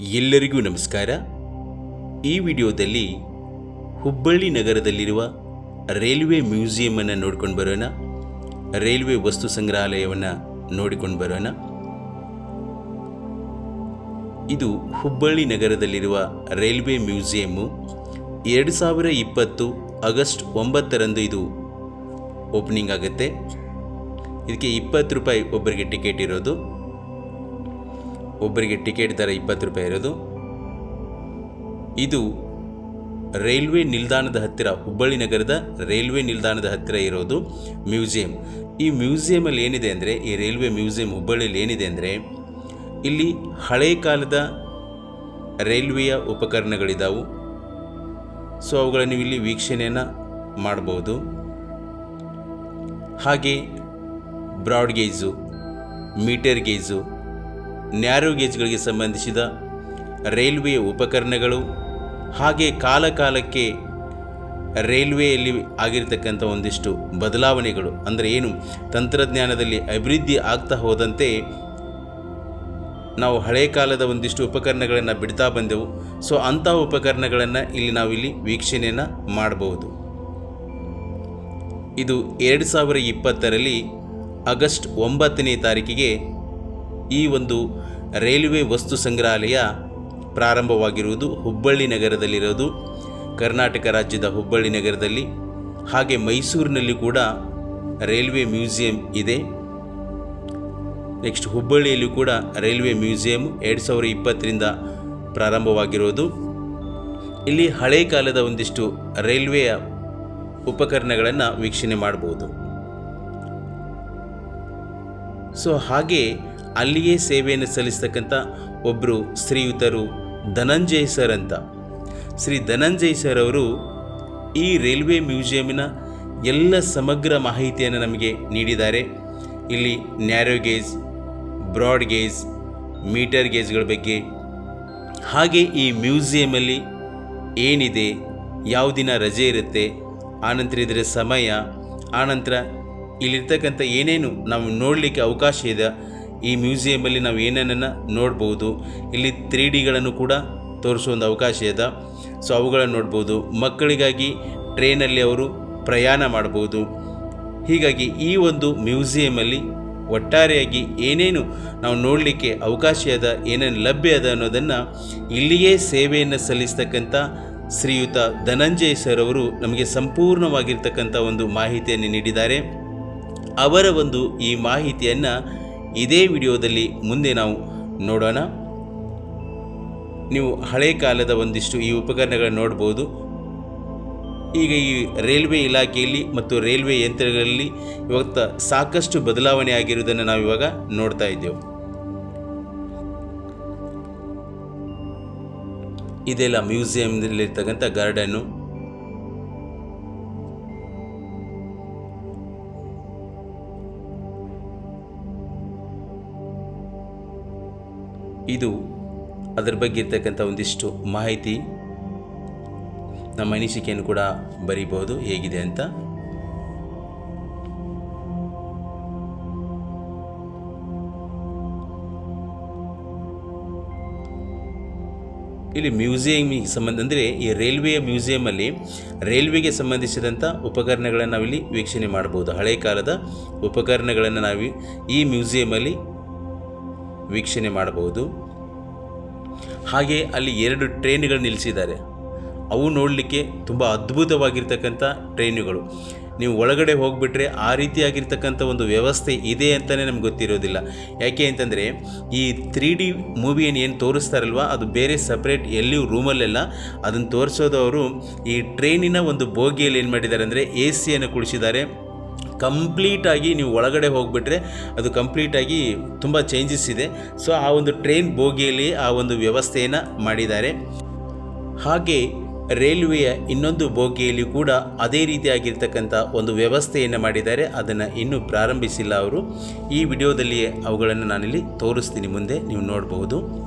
ಎಲ್ಲರಿಗೂ ನಮಸ್ಕಾರ. ಈ ವಿಡಿಯೋದಲ್ಲಿ ಹುಬ್ಬಳ್ಳಿ ನಗರದಲ್ಲಿರುವ ರೈಲ್ವೆ ಮ್ಯೂಸಿಯಮನ್ನು ನೋಡ್ಕೊಂಡು ಬರೋಣ. ರೈಲ್ವೆ ವಸ್ತು ಸಂಗ್ರಹಾಲಯವನ್ನು ನೋಡಿಕೊಂಡು ಬರೋಣ. ಇದು ಹುಬ್ಬಳ್ಳಿ ನಗರದಲ್ಲಿರುವ ರೈಲ್ವೆ ಮ್ಯೂಸಿಯಮ್ಮು. ಎರಡು ಸಾವಿರ ಇಪ್ಪತ್ತು ಆಗಸ್ಟ್ ಒಂಬತ್ತರಂದು ಇದು ಓಪನಿಂಗ್ ಆಗುತ್ತೆ. ಇದಕ್ಕೆ ಇಪ್ಪತ್ತು ರೂಪಾಯಿ ಒಬ್ಬರಿಗೆ ಟಿಕೆಟ್ ಇರೋದು. ಒಬ್ಬರಿಗೆ ಟಿಕೆಟ್ ದರ ಇಪ್ಪತ್ತು ರೂಪಾಯಿ ಇರೋದು. ಇದು ರೈಲ್ವೆ ನಿಲ್ದಾಣದ ಹತ್ತಿರ, ಹುಬ್ಬಳ್ಳಿ ನಗರದ ರೈಲ್ವೆ ನಿಲ್ದಾಣದ ಹತ್ತಿರ ಇರೋದು ಮ್ಯೂಸಿಯಂ. ಈ ಮ್ಯೂಸಿಯಮಲ್ಲಿ ಏನಿದೆ ಅಂದರೆ, ಈ ರೈಲ್ವೆ ಮ್ಯೂಸಿಯಂ ಹುಬ್ಬಳ್ಳಿಯಲ್ಲಿ ಏನಿದೆ ಅಂದರೆ, ಇಲ್ಲಿ ಹಳೆ ಕಾಲದ ರೈಲ್ವೆಯ ಉಪಕರಣಗಳಿದ್ದಾವು ಸೊ ಅವುಗಳನ್ನು ಇಲ್ಲಿ ವೀಕ್ಷಣೆಯನ್ನು ಮಾಡ್ಬೋದು. ಹಾಗೆ broad gauge, metre gauge narrow ಗೇಜ್ಗಳಿಗೆ ಸಂಬಂಧಿಸಿದ ರೈಲ್ವೆ ಉಪಕರಣಗಳು ಹಾಗೆ ಕಾಲಕಾಲಕ್ಕೆ ರೈಲ್ವೆಯಲ್ಲಿ ಆಗಿರತಕ್ಕಂಥ ಒಂದಿಷ್ಟು ಬದಲಾವಣೆಗಳು, ಅಂದರೆ ಏನು, ತಂತ್ರಜ್ಞಾನದಲ್ಲಿ ಅಭಿವೃದ್ಧಿ ಆಗ್ತಾ ಹೋದಂತೆ ನಾವು ಹಳೆ ಕಾಲದ ಒಂದಿಷ್ಟು ಉಪಕರಣಗಳನ್ನು ಬಿಡ್ತಾ ಬಂದೆವು. ಸೊ, ಅಂಥ ಉಪಕರಣಗಳನ್ನು ಇಲ್ಲಿ ನಾವಿಲ್ಲಿ ವೀಕ್ಷಣೆಯನ್ನು ಮಾಡಬಹುದು ಇದು ಎರಡು ಸಾವಿರ ಇಪ್ಪತ್ತರಲ್ಲಿ ಆಗಸ್ಟ್ ಒಂಬತ್ತನೇ ತಾರೀಕಿಗೆ ಈ ಒಂದು ರೈಲ್ವೆ ವಸ್ತು ಸಂಗ್ರಹಾಲಯ ಪ್ರಾರಂಭವಾಗಿರುವುದು ಹುಬ್ಬಳ್ಳಿ ನಗರದಲ್ಲಿರೋದು. ಕರ್ನಾಟಕ ರಾಜ್ಯದ ಹುಬ್ಬಳ್ಳಿ ನಗರದಲ್ಲಿ. ಹಾಗೆ ಮೈಸೂರಿನಲ್ಲಿ ಕೂಡ ರೈಲ್ವೆ ಮ್ಯೂಸಿಯಂ ಇದೆ. ನೆಕ್ಸ್ಟ್ ಹುಬ್ಬಳ್ಳಿಯಲ್ಲೂ ಕೂಡ ರೈಲ್ವೆ ಮ್ಯೂಸಿಯಂ ಎರಡು ಸಾವಿರ ಇಪ್ಪತ್ತರಿಂದ ಪ್ರಾರಂಭವಾಗಿರೋದು. ಇಲ್ಲಿ ಹಳೆ ಕಾಲದ ಒಂದಿಷ್ಟು ರೈಲ್ವೆಯ ಉಪಕರಣಗಳನ್ನು ವೀಕ್ಷಣೆ ಮಾಡ್ಬೋದು. ಸೊ ಹಾಗೆ ಅಲ್ಲಿಯೇ ಸೇವೆಯನ್ನು ಸಲ್ಲಿಸ್ತಕ್ಕಂಥ ಒಬ್ಬರು ಶ್ರೀಯುತರು ಧನಂಜಯ್ ಸರ್ ಅಂತ. ಶ್ರೀ ಧನಂಜಯ್ ಸರ್ ಅವರು ಈ ರೈಲ್ವೆ ಮ್ಯೂಸಿಯಮಿನ ಎಲ್ಲ ಸಮಗ್ರ ಮಾಹಿತಿಯನ್ನು ನಮಗೆ ನೀಡಿದ್ದಾರೆ. ಇಲ್ಲಿ narrow gauge, broad gauge, metre ಗೇಜ್ಗಳ ಬಗ್ಗೆ, ಹಾಗೆ ಈ ಮ್ಯೂಸಿಯಮಲ್ಲಿ ಏನಿದೆ, ಯಾವ ದಿನ ರಜೆ ಇರುತ್ತೆ ಆನಂತರ ಇದರ ಸಮಯ ಆನಂತರ ಇಲ್ಲಿರ್ತಕ್ಕಂಥ ಏನೇನು ನಾವು ನೋಡಲಿಕ್ಕೆ ಅವಕಾಶ ಇದೆ ಈ ಮ್ಯೂಸಿಯಮಲ್ಲಿ ನಾವು ಏನೇನನ್ನು ನೋಡ್ಬೋದು, ಇಲ್ಲಿ ತ್ರೀ ಡಿಗಳನ್ನು ಕೂಡ ತೋರಿಸೋ ಒಂದು ಅವಕಾಶ ಇದೆ. ಸೊ, ಅವುಗಳನ್ನು ನೋಡ್ಬೋದು. ಮಕ್ಕಳಿಗಾಗಿ ಟ್ರೈನಲ್ಲಿ ಅವರು ಪ್ರಯಾಣ ಮಾಡ್ಬೋದು. ಹೀಗಾಗಿ ಈ ಒಂದು ಮ್ಯೂಸಿಯಮಲ್ಲಿ ಒಟ್ಟಾರೆಯಾಗಿ ಏನೇನು ನಾವು ನೋಡಲಿಕ್ಕೆ ಅವಕಾಶ ಅದ ಏನೇನು ಲಭ್ಯ ಅದ ಅನ್ನೋದನ್ನು ಇಲ್ಲಿಯೇ ಸೇವೆಯನ್ನು ಸಲ್ಲಿಸ್ತಕ್ಕಂಥ ಶ್ರೀಯುತ ಧನಂಜಯ ಸರ್ ಅವರು ನಮಗೆ ಸಂಪೂರ್ಣವಾಗಿರ್ತಕ್ಕಂಥ ಒಂದು ಮಾಹಿತಿಯನ್ನು ನೀಡಿದ್ದಾರೆ. ಅವರ ಒಂದು ಈ ಮಾಹಿತಿಯನ್ನು ಇದೇ ವಿಡಿಯೋದಲ್ಲಿ ಮುಂದೆ ನಾವು ನೋಡೋಣ. ನೀವು ಹಳೆ ಕಾಲದ ಒಂದಿಷ್ಟು ಈ ಉಪಕರಣಗಳನ್ನು ನೋಡ್ಬೋದು. ಈಗ ಈ ರೈಲ್ವೆ ಇಲಾಖೆಯಲ್ಲಿ ಮತ್ತು ರೈಲ್ವೆ ಯಂತ್ರಗಳಲ್ಲಿ ಇವತ್ತು ಸಾಕಷ್ಟು ಬದಲಾವಣೆ ಆಗಿರುವುದನ್ನು ನಾವು ಇವಾಗ ನೋಡ್ತಾ ಇದ್ದೇವೆ. ಇದೆಲ್ಲ ಮ್ಯೂಸಿಯಂನಲ್ಲಿರ್ತಕ್ಕಂಥ ಗಾರ್ಡನ್ನು ಇದು ಅದರ ಬಗ್ಗೆ ಇರ್ತಕ್ಕಂಥ ಒಂದಿಷ್ಟು ಮಾಹಿತಿ ನಮ್ಮ ಅನಿಸಿಕೆಯನ್ನು ಕೂಡ ಬರೀಬಹುದು, ಹೇಗಿದೆ ಅಂತ. ಇಲ್ಲಿ ಮ್ಯೂಸಿಯಮಿಗೆ ಸಂಬಂಧ ಅಂದರೆ ಈ ರೈಲ್ವೆಯ ಮ್ಯೂಸಿಯಮಲ್ಲಿ ರೈಲ್ವೆಗೆ ಸಂಬಂಧಿಸಿದಂಥ ಉಪಕರಣಗಳನ್ನು ನಾವಿಲ್ಲಿ ವೀಕ್ಷಣೆ ಮಾಡ್ಬೋದು ಹಳೆ ಕಾಲದ ಉಪಕರಣಗಳನ್ನು ನಾವು ಈ ಮ್ಯೂಸಿಯಮಲ್ಲಿ ವೀಕ್ಷಣೆ ಮಾಡಬಹುದು. ಹಾಗೆ ಅಲ್ಲಿ ಎರಡು ಟ್ರೈನ್ಗಳು ನಿಲ್ಲಿಸಿದ್ದಾರೆ. ಅವು ನೋಡಲಿಕ್ಕೆ ತುಂಬ ಅದ್ಭುತವಾಗಿರ್ತಕ್ಕಂಥ ಟ್ರೈನುಗಳು. ನೀವು ಒಳಗಡೆ ಹೋಗಿಬಿಟ್ರೆ ಆ ರೀತಿಯಾಗಿರ್ತಕ್ಕಂಥ ಒಂದು ವ್ಯವಸ್ಥೆ ಇದೆ ಅಂತಲೇ ನಮ್ಗೆ ಗೊತ್ತಿರೋದಿಲ್ಲ. ಯಾಕೆ ಅಂತಂದರೆ, ಈ ತ್ರೀ ಡಿ ಮೂವಿಯನ್ನು ಏನು ತೋರಿಸ್ತಾರಲ್ವ, ಅದು ಬೇರೆ ಸಪ್ರೇಟ್ ಎಲ್ಲಿಯೂ ರೂಮಲ್ಲೆಲ್ಲ ಅದನ್ನು ತೋರಿಸೋದು ಅವರು ಈ ಟ್ರೈನಿನ ಒಂದು ಬೋಗಿಯಲ್ಲಿ ಏನು ಮಾಡಿದ್ದಾರೆ ಅಂದರೆ ಎ ಸಿಯನ್ನು ಕುಳಿಸಿದ್ದಾರೆ. ಕಂಪ್ಲೀಟಾಗಿ ನೀವು ಒಳಗಡೆ ಹೋಗಿಬಿಟ್ರೆ ಅದು ಕಂಪ್ಲೀಟಾಗಿ ತುಂಬ ಚೇಂಜಸ್ ಇದೆ. ಸೊ ಆ ಒಂದು ಟ್ರೈನ್ ಬೋಗಿಯಲ್ಲಿ ಆ ಒಂದು ವ್ಯವಸ್ಥೆಯನ್ನು ಮಾಡಿದ್ದಾರೆ. ಹಾಗೆ ರೈಲ್ವೆಯ ಇನ್ನೊಂದು ಬೋಗಿಯಲ್ಲಿ ಕೂಡ ಅದೇ ರೀತಿಯಾಗಿರ್ತಕ್ಕಂಥ ಒಂದು ವ್ಯವಸ್ಥೆಯನ್ನು ಮಾಡಿದ್ದಾರೆ. ಅದನ್ನು ಇನ್ನೂ ಪ್ರಾರಂಭಿಸಿಲ್ಲ ಅವರು. ಈ ವಿಡಿಯೋದಲ್ಲಿಯೇ ಅವುಗಳನ್ನು ನಾನಿಲ್ಲಿ ತೋರಿಸ್ತೀನಿ ಮುಂದೆ. ನೀವು ನೋಡಬಹುದು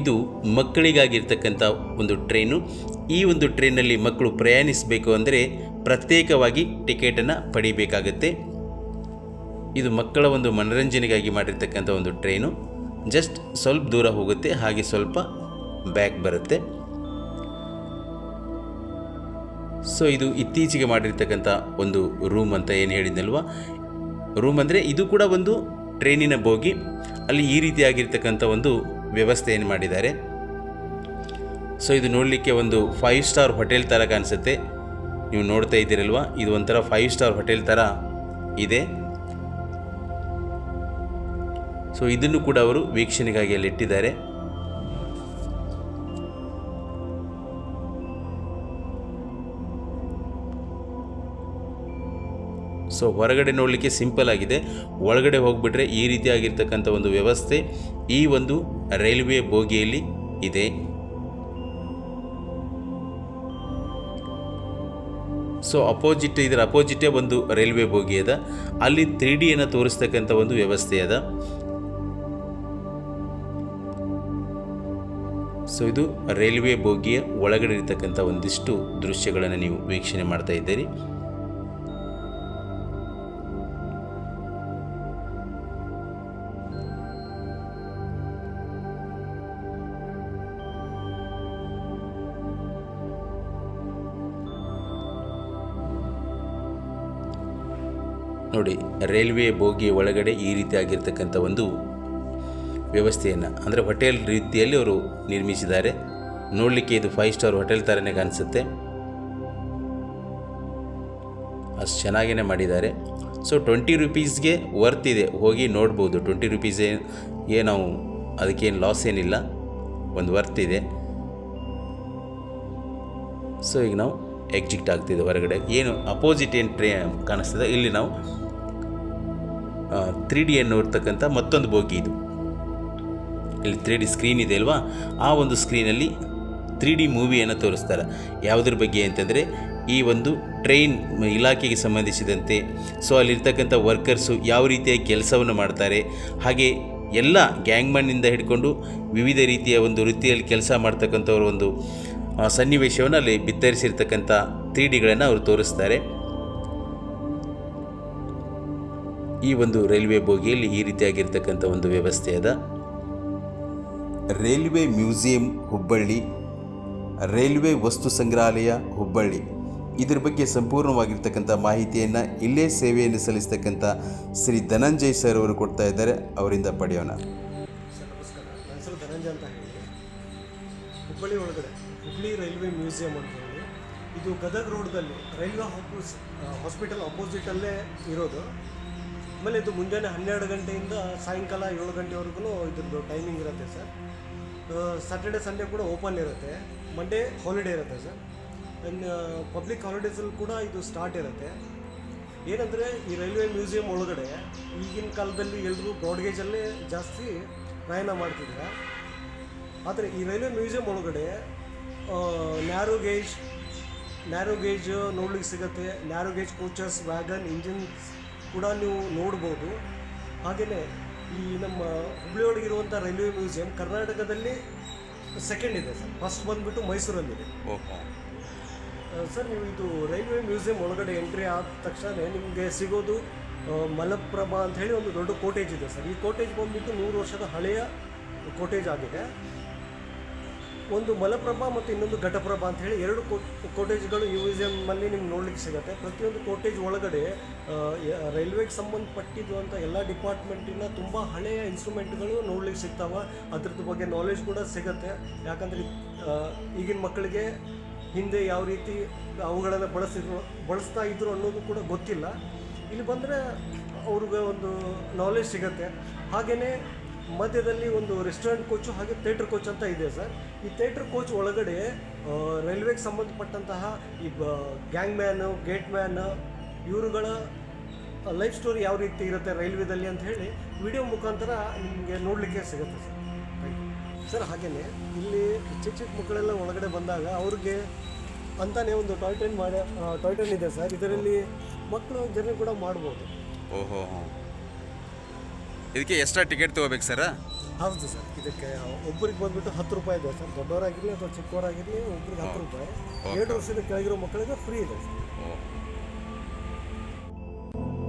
ಇದು ಮಕ್ಕಳಿಗಾಗಿರ್ತಕ್ಕಂಥ ಒಂದು ಟ್ರೈನು. ಈ ಒಂದು ಟ್ರೈನಲ್ಲಿ ಮಕ್ಕಳು ಪ್ರಯಾಣಿಸಬೇಕು ಅಂದರೆ ಪ್ರತ್ಯೇಕವಾಗಿ ಟಿಕೆಟನ್ನು ಪಡಿಬೇಕಾಗುತ್ತೆ. ಇದು ಮಕ್ಕಳ ಒಂದು ಮನರಂಜನೆಗಾಗಿ ಮಾಡಿರ್ತಕ್ಕಂಥ ಒಂದು ಟ್ರೈನು. ಜಸ್ಟ್ ಸ್ವಲ್ಪ ದೂರ ಹೋಗುತ್ತೆ, ಹಾಗೆ ಸ್ವಲ್ಪ ಬ್ಯಾಕ್ ಬರುತ್ತೆ. ಸೊ, ಇದು ಇತ್ತೀಚೆಗೆ ಮಾಡಿರ್ತಕ್ಕಂಥ ಒಂದು ರೂಮ್ ಅಂತ ಏನು ಹೇಳಿದ್ನಲ್ವ? ರೂಮ್ ಅಂದರೆ ಇದು ಕೂಡ ಒಂದು ಟ್ರೈನಿನ ಬೋಗಿ. ಅಲ್ಲಿ ಈ ರೀತಿಯಾಗಿರ್ತಕ್ಕಂಥ ಒಂದು ವ್ಯವಸ್ಥೆಯನ್ನು ಮಾಡಿದ್ದಾರೆ? ಸೊ ಇದು ನೋಡಲಿಕ್ಕೆ ಒಂದು ಫೈವ್ ಸ್ಟಾರ್ ಹೋಟೆಲ್ ಥರ ಕಾಣಿಸುತ್ತೆ. ನೀವು ನೋಡ್ತಾ ಇದ್ದೀರಲ್ವ? ಇದು ಒಂಥರ ಫೈವ್ ಸ್ಟಾರ್ ಹೋಟೆಲ್ ಥರ ಇದೆ. ಸೊ ಇದನ್ನು ಕೂಡ ಅವರು ವೀಕ್ಷಣೆಗಾಗಿ ಅಲ್ಲಿ ಸೊ ಹೊರಗಡೆ ನೋಡಲಿಕ್ಕೆ ಸಿಂಪಲ್ ಆಗಿದೆ. ಒಳಗಡೆ ಹೋಗಿಬಿಟ್ರೆ ಈ ರೀತಿಯಾಗಿರ್ತಕ್ಕಂಥ ಒಂದು ವ್ಯವಸ್ಥೆ ಈ ಒಂದು ರೈಲ್ವೆ ಬೋಗಿಯಲ್ಲಿ ಇದೆ. ಸೊ ಅಪೋಸಿಟ್ ಇದರ ಅಪೋಸಿಟೇ ಒಂದು ರೈಲ್ವೆ ಬೋಗಿ ಅದ. ಅಲ್ಲಿ ತ್ರೀ ಡಿಯನ್ನು ತೋರಿಸ್ತಕ್ಕಂಥ ಒಂದು ವ್ಯವಸ್ಥೆ ಅದ. ಸೊ ಇದು ರೈಲ್ವೆ ಬೋಗಿಯ ಒಳಗಡೆ ಇರತಕ್ಕಂಥ ಒಂದಿಷ್ಟು ದೃಶ್ಯಗಳನ್ನು ನೀವು ವೀಕ್ಷಣೆ ಮಾಡ್ತಾ ಇದ್ದೀರಿ. ನೋಡಿ, ರೈಲ್ವೆ ಬೋಗಿ ಒಳಗಡೆ ಈ ರೀತಿಯಾಗಿರ್ತಕ್ಕಂಥ ಒಂದು ವ್ಯವಸ್ಥೆಯನ್ನು, ಅಂದರೆ ಹೋಟೆಲ್ ರೀತಿಯಲ್ಲಿ ಅವರು ನಿರ್ಮಿಸಿದ್ದಾರೆ. ನೋಡಲಿಕ್ಕೆ ಇದು ಫೈವ್ ಸ್ಟಾರ್ ಹೋಟೆಲ್ ಥರನೇ ಕಾಣಿಸುತ್ತೆ. ಅಷ್ಟು ಚೆನ್ನಾಗೇ ಮಾಡಿದ್ದಾರೆ. ಸೊ ಟ್ವೆಂಟಿ ರುಪೀಸ್ಗೆ ವರ್ತ್ ಇದೆ. ಹೋಗಿ ನೋಡ್ಬೋದು. ಟ್ವೆಂಟಿ ರುಪೀಸ್ ಏ ನಾವು ಅದಕ್ಕೇನು ಲಾಸ್ ಏನಿಲ್ಲ. ಒಂದು ವರ್ತ್ ಇದೆ. ಸೊ ಈಗ ನಾವು ಎಕ್ಸಿಟ್ ಆಗ್ತಿದೆ ಹೊರಗಡೆ. ಏನು ಅಪೋಸಿಟ್ ಏನು ಟ್ರೇ ಕಾಣಿಸ್ತದೆ? ಇಲ್ಲಿ ನಾವು ತ್ರೀ ಡಿ ಅನ್ನು ಇರ್ತಕ್ಕಂಥ ಮತ್ತೊಂದು ಬೋಗಿ ಇದು. ಇಲ್ಲಿ ತ್ರೀ ಡಿ ಸ್ಕ್ರೀನ್ ಇದೆ ಅಲ್ವಾ? ಆ ಒಂದು ಸ್ಕ್ರೀನಲ್ಲಿ ತ್ರೀ ಡಿ ಮೂವಿಯನ್ನು ತೋರಿಸ್ತಾರೆ. ಯಾವುದ್ರ ಬಗ್ಗೆ ಅಂತಂದರೆ, ಈ ಒಂದು ಟ್ರೈನ್ ಇಲಾಖೆಗೆ ಸಂಬಂಧಿಸಿದಂತೆ ಸೊ ಅಲ್ಲಿರ್ತಕ್ಕಂಥ ವರ್ಕರ್ಸು ಯಾವ ರೀತಿಯ ಕೆಲಸವನ್ನು ಮಾಡ್ತಾರೆ, ಹಾಗೆ ಎಲ್ಲ ಗ್ಯಾಂಗ್ಮನ್ನಿಂದ ಹಿಡ್ಕೊಂಡು ವಿವಿಧ ರೀತಿಯ ಒಂದು ವೃತ್ತಿಯಲ್ಲಿ ಕೆಲಸ ಮಾಡ್ತಕ್ಕಂಥವ್ರ ಒಂದು ಸನ್ನಿವೇಶವನ್ನು ಅಲ್ಲಿ ಬಿತ್ತರಿಸಿರ್ತಕ್ಕಂಥ ತ್ರೀ ಡಿಗಳನ್ನು ಅವರು ತೋರಿಸ್ತಾರೆ. ಈ ಒಂದು ರೈಲ್ವೆ ಬೋಗಿಯಲ್ಲಿ ಈ ರೀತಿಯಾಗಿರ್ತಕ್ಕಂಥ ಒಂದು ವ್ಯವಸ್ಥೆ ಅದ. ರೈಲ್ವೆ ಮ್ಯೂಸಿಯಂ ಹುಬ್ಬಳ್ಳಿ ರೈಲ್ವೆ ವಸ್ತು ಸಂಗ್ರಹಾಲಯ ಹುಬ್ಬಳ್ಳಿ. ಇದರ ಬಗ್ಗೆ ಸಂಪೂರ್ಣವಾಗಿರ್ತಕ್ಕಂಥ ಮಾಹಿತಿಯನ್ನು ಇಲ್ಲೇ ಸೇವೆಯನ್ನು ಸಲ್ಲಿಸ್ತಕ್ಕಂಥ ಶ್ರೀ ಧನಂಜಯ್ ಸರ್ ಅವರು ಕೊಡ್ತಾ ಇದ್ದಾರೆ ಅವರಿಂದ ಪಡೆಯೋಣ. ಹೆಸರು ಧನಂಜಯ ಅಂತ ಹೇಳಿ ಹುಬ್ಬಳ್ಳಿ ಒಳಗಡೆ ಹುಬ್ಬಳ್ಳಿ ರೈಲ್ವೆ ಮ್ಯೂಸಿಯಂ ಅಂತ ಹೇಳಿ ಇದು ಗದಗ ರೋಡ್ದಲ್ಲಿ ರೈಲ್ವೆ ಹಾಸ್ಪಿಟಲ್ ಅಪೋಸಿಟಲ್ಲೇ ಇರೋದು. ಆಮೇಲೆ ಇದು ಮುಂಜಾನೆ ಹನ್ನೆರಡು ಗಂಟೆಯಿಂದ ಸಾಯಂಕಾಲ ಏಳು ಗಂಟೆವರೆಗೂ ಇದ್ರದ್ದು ಟೈಮಿಂಗ್ ಇರುತ್ತೆ ಸರ್. ಸ್ಯಾಟರ್ಡೆ ಸಂಡೇ ಕೂಡ ಓಪನ್ ಇರುತ್ತೆ. ಮಂಡೇ ಹಾಲಿಡೇ ಇರುತ್ತೆ ಸರ್. ಇನ್ನು ಪಬ್ಲಿಕ್ ಹಾಲಿಡೇಸಲ್ಲಿ ಕೂಡ ಇದು ಸ್ಟಾರ್ಟ್ ಇರುತ್ತೆ. ಏನಂದರೆ ಈ ರೈಲ್ವೆ ಮ್ಯೂಸಿಯಂ ಒಳಗಡೆ ಈಗಿನ ಕಾಲದಲ್ಲಿ ಎಲ್ಲರೂ ಬ್ರಾಡ್ಗೇಜಲ್ಲೇ ಜಾಸ್ತಿ ಪ್ರಯಾಣ ಮಾಡ್ತಿದ್ದಾರೆ. ಆದರೆ ಈ ರೈಲ್ವೆ ಮ್ಯೂಸಿಯಂ ಒಳಗಡೆ ನ್ಯಾರೋ ಗೇಜ್ ನ್ಯಾರೋ ಗೇಜ್ ನೋಡ್ಲಿಕ್ಕೆ ಸಿಗುತ್ತೆ. Narrow gauge coaches wagon engines ಕೂಡ ನೀವು ನೋಡ್ಬೋದು. ಹಾಗೆಯೇ ಈ ನಮ್ಮ ಹುಬ್ಳಿ ಇರುವಂಥ ರೈಲ್ವೆ ಮ್ಯೂಸಿಯಂ ಕರ್ನಾಟಕದಲ್ಲಿ ಸೆಕೆಂಡ್ ಇದೆ ಸರ್. ಫಸ್ಟ್ ಬಂದುಬಿಟ್ಟು ಮೈಸೂರಲ್ಲಿದೆ. ಸರ್ ನೀವು ಇದು ರೈಲ್ವೆ ಮ್ಯೂಸಿಯಂ ಒಳಗಡೆ ಎಂಟ್ರಿ ಆದ ತಕ್ಷಣ ನಿಮಗೆ ಸಿಗೋದು ಮಲಪ್ರಭಾ ಅಂತ ಹೇಳಿ ಒಂದು ದೊಡ್ಡ ಕೋಟೇಜ್ ಇದೆ ಸರ್. ಈ ಕೋಟೇಜ್ ಬಂದುಬಿಟ್ಟು ನೂರು ವರ್ಷದ ಹಳೆಯ ಕೋಟೇಜ್ ಆಗಿದೆ. ಒಂದು ಮಲಪ್ರಭಾ ಮತ್ತು ಇನ್ನೊಂದು ಘಟಪ್ರಭಾ ಅಂತ ಹೇಳಿ ಎರಡು ಕೋಟೇಜ್ಗಳು ಈ ಮ್ಯೂಸಿಯಮ್ಮಲ್ಲಿ ನಿಮ್ಗೆ ನೋಡ್ಲಿಕ್ಕೆ ಸಿಗುತ್ತೆ. ಪ್ರತಿಯೊಂದು ಕೋಟೇಜ್ ಒಳಗಡೆ ರೈಲ್ವೆಗೆ ಸಂಬಂಧಪಟ್ಟಿದ್ದು ಅಂತ ಎಲ್ಲ ಡಿಪಾರ್ಟ್ಮೆಂಟಿನ ತುಂಬ ಹಳೆಯ ಇನ್ಸ್ಟ್ರೂಮೆಂಟ್ಗಳು ನೋಡ್ಲಿಕ್ಕೆ ಸಿಗ್ತಾವೆ. ಅದ್ರದ್ದು ಬಗ್ಗೆ ನಾಲೆಜ್ ಕೂಡ ಸಿಗುತ್ತೆ. ಯಾಕಂದರೆ ಈಗಿನ ಮಕ್ಕಳಿಗೆ ಹಿಂದೆ ಯಾವ ರೀತಿ ಅವುಗಳನ್ನು ಬಳಸಿದ್ರು, ಬಳಸ್ತಾ ಇದ್ರು ಅನ್ನೋದು ಕೂಡ ಗೊತ್ತಿಲ್ಲ. ಇಲ್ಲಿ ಬಂದರೆ ಅವ್ರಿಗೆ ಒಂದು ನಾಲೆಜ್ ಸಿಗುತ್ತೆ. ಹಾಗೆಯೇ ಮಧ್ಯದಲ್ಲಿ ಒಂದು ರೆಸ್ಟೋರೆಂಟ್ ಕೋಚು ಹಾಗೆ ಥೇಟ್ರ್ ಕೋಚ್ ಅಂತ ಇದೆ ಸರ್. ಈ ಥೇಟ್ರ್ ಕೋಚ್ ಒಳಗಡೆ ರೈಲ್ವೆಗೆ ಸಂಬಂಧಪಟ್ಟಂತಹ ಈ ಗ್ಯಾಂಗ್ ಮ್ಯಾನು ಗೇಟ್ ಮ್ಯಾನ್ ಇವರುಗಳ ಲೈಫ್ ಸ್ಟೋರಿ ಯಾವ ರೀತಿ ಇರುತ್ತೆ ರೈಲ್ವೆದಲ್ಲಿ ಅಂತ ಹೇಳಿ ವಿಡಿಯೋ ಮುಖಾಂತರ ನಿಮಗೆ ನೋಡಲಿಕ್ಕೆ ಸಿಗುತ್ತೆ ಸರ್. ಸರ್ ಹಾಗೇ ಇಲ್ಲಿ ಚಿಕ್ಕ ಚಿಕ್ಕ ಮಕ್ಕಳೆಲ್ಲ ಒಳಗಡೆ ಬಂದಾಗ ಅವ್ರಿಗೆ ಅಂತಾನೆ ಒಂದು ಟಾಯ್ ಟ್ರೈನ್ ಮಾಡಿ ಟಾಯ್ ಇದೆ ಸರ್. ಇದರಲ್ಲಿ ಮಕ್ಕಳು ಜರ್ನಿ ಕೂಡ ಮಾಡ್ಬೋದು. ಓಹೋ ಇದಕ್ಕೆ ಎಕ್ಸ್ಟ್ರಾ ಟಿಕೆಟ್ ತಗೋಬೇಕು ಸರ್ ಹೌದು ಸರ್ ಇದಕ್ಕೆ ಒಬ್ಬರಿಗೆ ಬಂದ್ಬಿಟ್ಟು ಹತ್ತು ರೂಪಾಯಿ ಇದೆ ಸರ್ ದೊಡ್ಡವರಾಗಿರಲಿ ಅಥವಾ ಚಿಕ್ಕವರಾಗಿರಲಿ ಒಬ್ಬರಿಗೆ ಹತ್ತು ರೂಪಾಯಿ. ಎರಡು ವರ್ಷದ ಕೆಳಗಿರೋ ಮಕ್ಕಳಿಗೆ ಫ್ರೀ ಇದೆ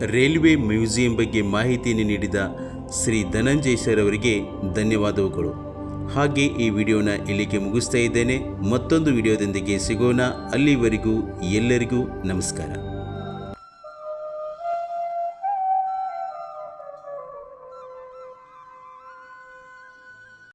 ಸರ್ ರೈಲ್ವೆ ಮ್ಯೂಸಿಯಂ ಬಗ್ಗೆ ಮಾಹಿತಿಯನ್ನು ನೀಡಿದ ಶ್ರೀ ಧನಂಜಯ್ ಸರ್ ಅವರಿಗೆ ಧನ್ಯವಾದಗಳು. ಹಾಗೆ ಈ ವಿಡಿಯೋನ ಇಲ್ಲಿಗೆ ಮುಗಿಸ್ತಾ ಇದ್ದೇನೆ. ಮತ್ತೊಂದು ವಿಡಿಯೋದೊಂದಿಗೆ ಸಿಗೋಣ. ಅಲ್ಲಿವರೆಗೂ ಎಲ್ಲರಿಗೂ ನಮಸ್ಕಾರ.